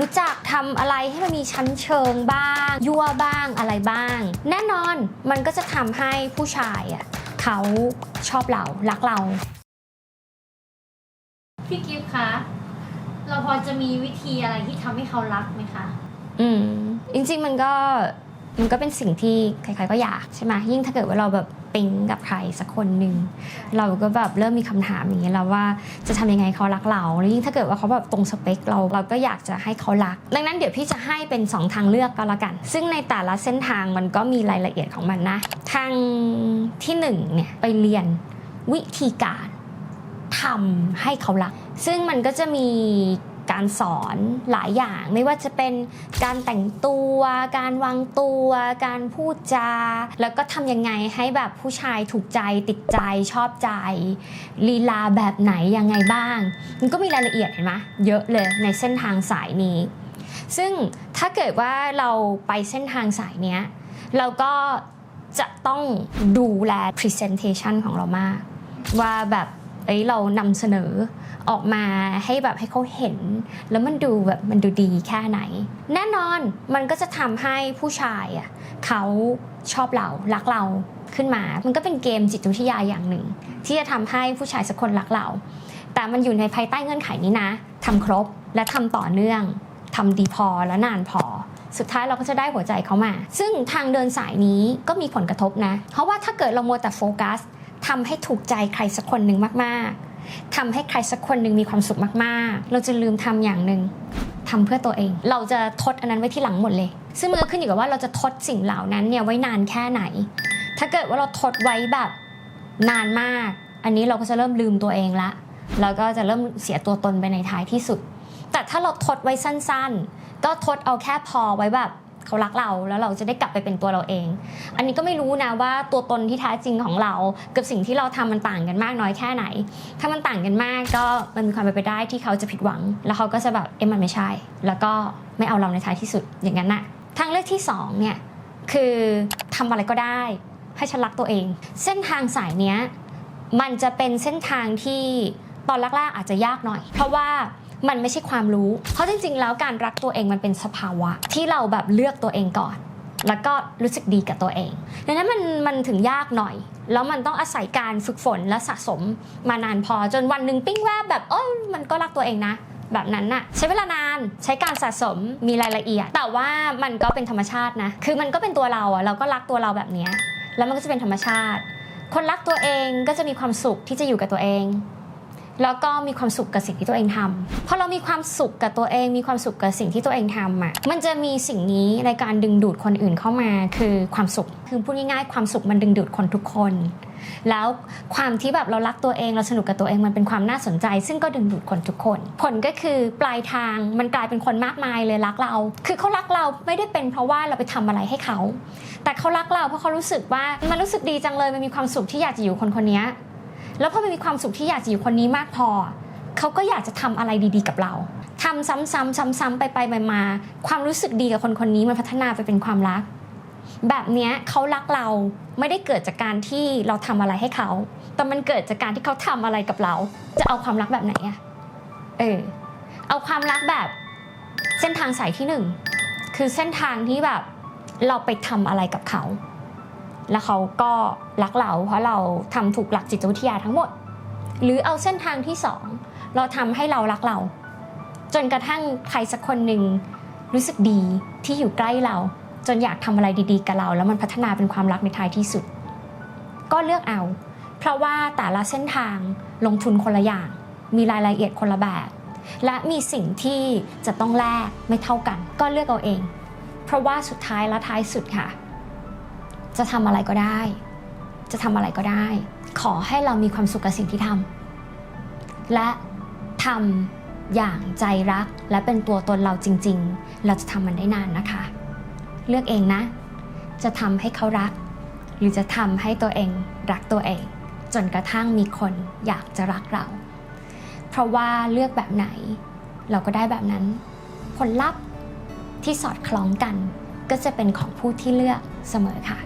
รู้จักทำอะไรให้มันมีชั้นเชิงบ้าง ยั่วบ้างอะไรบ้าง แน่นอนมันก็จะทำให้ผู้ชายอะเขาชอบเรารักเรา พี่กิฟต์คะเราพอจะมีวิธีอะไรที่ทำให้เขารักไหมคะ อืมจริงๆมันก็ มันก็เป็นสิ่งที่ใครๆก็อยากใช่ไหมยิ่งถ้าเกิดว่าเราแบบปิ๊งกับใครสักคนหนึ่งเราก็แบบเริ่มมีคำถามอย่างเงี้ยแล้วว่าจะทำยังไงเขารักเราแล้วยิ่งถ้าเกิดว่าเขาแบบตรงสเปคเราเราก็อยากจะให้เขารัก ดังนั้นเดี๋ยวพี่จะให้เป็นสองทางเลือกก็แล้วกัน ซึ่งในแต่ละเส้นทางมันก็มีรายละเอียดของมันนะ ทางที่หนึ่งเนี่ยไปเรียนวิธีการทำให้เขารัก ซึ่งมันก็จะมี การสอนหลายอย่างไม่ว่าจะเป็นการแต่งตัว การวางตัว การพูดจา แล้วก็ทำยังไงให้แบบผู้ชายถูกใจติดใจชอบใจลีลาแบบไหนยังไงบ้าง มันก็มีรายละเอียดเห็นไหมเยอะเลยในเส้นทางสายนี้ ซึ่งถ้าเกิดว่าเราไปเส้นทางสายเนี้ยเราก็จะต้องดูแล presentation ของเรามาก ว่าแบบ เอ้ยเรานำเสนอออกมาให้แบบให้เขาเห็น แล้วมันดูแบบมันดูดีแค่ไหน แน่นอนมันก็จะทำให้ผู้ชายอะเขาชอบเรารักเราขึ้นมา มันก็เป็นเกมจิตวิทยาอย่างหนึ่ง ที่จะทำให้ผู้ชายสักคนรักเรา แต่มันอยู่ในภายใต้เงื่อนไขนี้นะทำครบและทำต่อเนื่องทำดีพอและนานพอ สุดท้ายเราก็จะได้หัวใจเขามา ซึ่งทางเดินสายนี้ก็มีผลกระทบนะ เพราะว่าถ้าเกิดเราโมแต่โฟกัส ทำให้ถูกใจใครสักคนหนึ่งมากๆทำให้ใครสักคนหนึ่งมีความสุขมาก ๆ เราจะลืมทำอย่างหนึ่งทำเพื่อตัวเอง เราจะทดอันนั้นไว้ที่หลังหมดเลย ซึ่งมันก็ขึ้นอยู่กับว่าเราจะทดสิ่งเหล่านั้นเนี่ยไว้นานแค่ไหน ถ้าเกิดว่าเราทดไว้แบบนานมาก อันนี้เราก็จะเริ่มลืมตัวเองละ แล้วก็จะเริ่มเสียตัวตนไปในท้ายที่สุด แต่ถ้าเราทดไว้สั้น ๆ ก็ทดเอาแค่พอไว้แบบ เขารักเราแล้วเราจะได้กลับไปเป็นตัวเราเอง อันนี้ก็ไม่รู้นะว่าตัวตนที่แท้จริงของเรา กับสิ่งที่เราทำมันต่างกันมากน้อยแค่ไหน ถ้ามันต่างกันมากก็มันมีความเป็นไปได้ที่เขาจะผิดหวัง แล้วเขาก็จะแบบเอ๊ะมันไม่ใช่ แล้วก็ไม่เอาเราในท้ายที่สุดอย่างนั้นนะทางเลือกที่สองเนี่ยคือทำอะไรก็ได้ให้ฉันรักตัวเอง เส้นทางสายเนี้ยมันจะเป็นเส้นทางที่ตอนแรกๆอาจจะยากหน่อย เพราะว่า มันไม่ใช่ความรู้ เพราะจริง ๆ แล้วการรักตัวเองมันเป็นสภาวะ ที่เราแบบเลือกตัวเองก่อน แล้วก็รู้สึกดีกับตัวเองดังนั้นมันมันถึงยากหน่อย แล้วมันต้องอาศัยการฝึกฝนและสะสมมานานพอจนวันหนึ่งปิ้งแวบแบบเออมันก็รักตัวเองนะแบบนั้นน่ะใช้เวลานานใช้การสะสมมีรายละเอียด แต่ว่ามันก็เป็นธรรมชาตินะ คือมันก็เป็นตัวเราอะเราก็รักตัวเราแบบนี้แล้วมันก็จะเป็นธรรมชาติ คนรักตัวเองก็จะมีความสุขที่จะอยู่กับตัวเอง แล้วก็มีความสุขกับสิ่งที่ตัวเองทำพอเรามีความสุขกับตัวเอง มีความสุขกับสิ่งที่ตัวเองทำอะมันจะมีสิ่งนี้ในการดึงดูดคนอื่นเข้ามาคือความสุขคือพูดง่ายๆความสุขมันดึงดูดคนทุกคน แล้วความที่แบบเรารักตัวเองเราสนุกกับตัวเองมันเป็นความน่าสนใจ ซึ่งก็ดึงดูดคนทุกคน ผลก็คือปลายทางมันกลายเป็นคนมากมายเลยรักเรา คือเขารักเราไม่ได้เป็นเพราะว่าเราไปทำอะไรให้เขา แต่เขารักเราเพราะเขารู้สึกว่ามันรู้สึกดีจังเลยมันมีความสุขที่อยากจะอยู่คนคนนี้ แล้วพอมันมีความสุขที่อยากจะอยู่คนนี้มากพอ เขาก็อยากจะทำอะไรดีๆ กับเราทำซ้ำๆซ้ำๆไปไปๆมาๆความรู้สึกดีกับคนคนนี้มันพัฒนาไปเป็นความรัก แบบเนี้ยเขารักเราไม่ได้เกิดจากการที่เราทำอะไรให้เขา แต่มันเกิดจากการที่เขาทำอะไรกับเรา จะเอาความรักแบบไหนอะเออเอาความรักแบบเส้นทางสายที่หนึ่งคือเส้นทางที่แบบเราไปทำอะไรกับเขา แล้วเขาก็รักเราเพราะเราทำถูกหลักจิตวิทยาทั้งหมด หรือเอาเส้นทางที่สองเราทำให้เรารักเรา จนกระทั่งใครสักคนหนึ่งรู้สึกดีที่อยู่ใกล้เรา จนอยากทำอะไรดีๆกับเรา แล้วมันพัฒนาเป็นความรักในท้ายที่สุด ก็เลือกเอา เพราะว่าแต่ละเส้นทางลงทุนคนละอย่าง มีรายละเอียดคนละแบบ และมีสิ่งที่จะต้องแลกไม่เท่ากัน ก็เลือกเอาเอง เพราะว่าสุดท้ายและท้ายสุดค่ะ จะทำอะไรก็ได้ จะทำอะไรก็ได้ ขอให้เรามีความสุขกับสิ่งที่ทำและทำอย่างใจรักและเป็นตัวตนเราจริง ๆ เราจะทำมันได้นานนะคะ เลือกเองนะ จะทำให้เขารัก หรือจะทำให้ตัวเองรักตัวเอง จนกระทั่งมีคนอยากจะรักเรา เพราะว่าเลือกแบบไหน เราก็ได้แบบนั้น ผลลัพธ์ที่สอดคล้องกันก็จะเป็นของผู้ที่เลือกเสมอค่ะ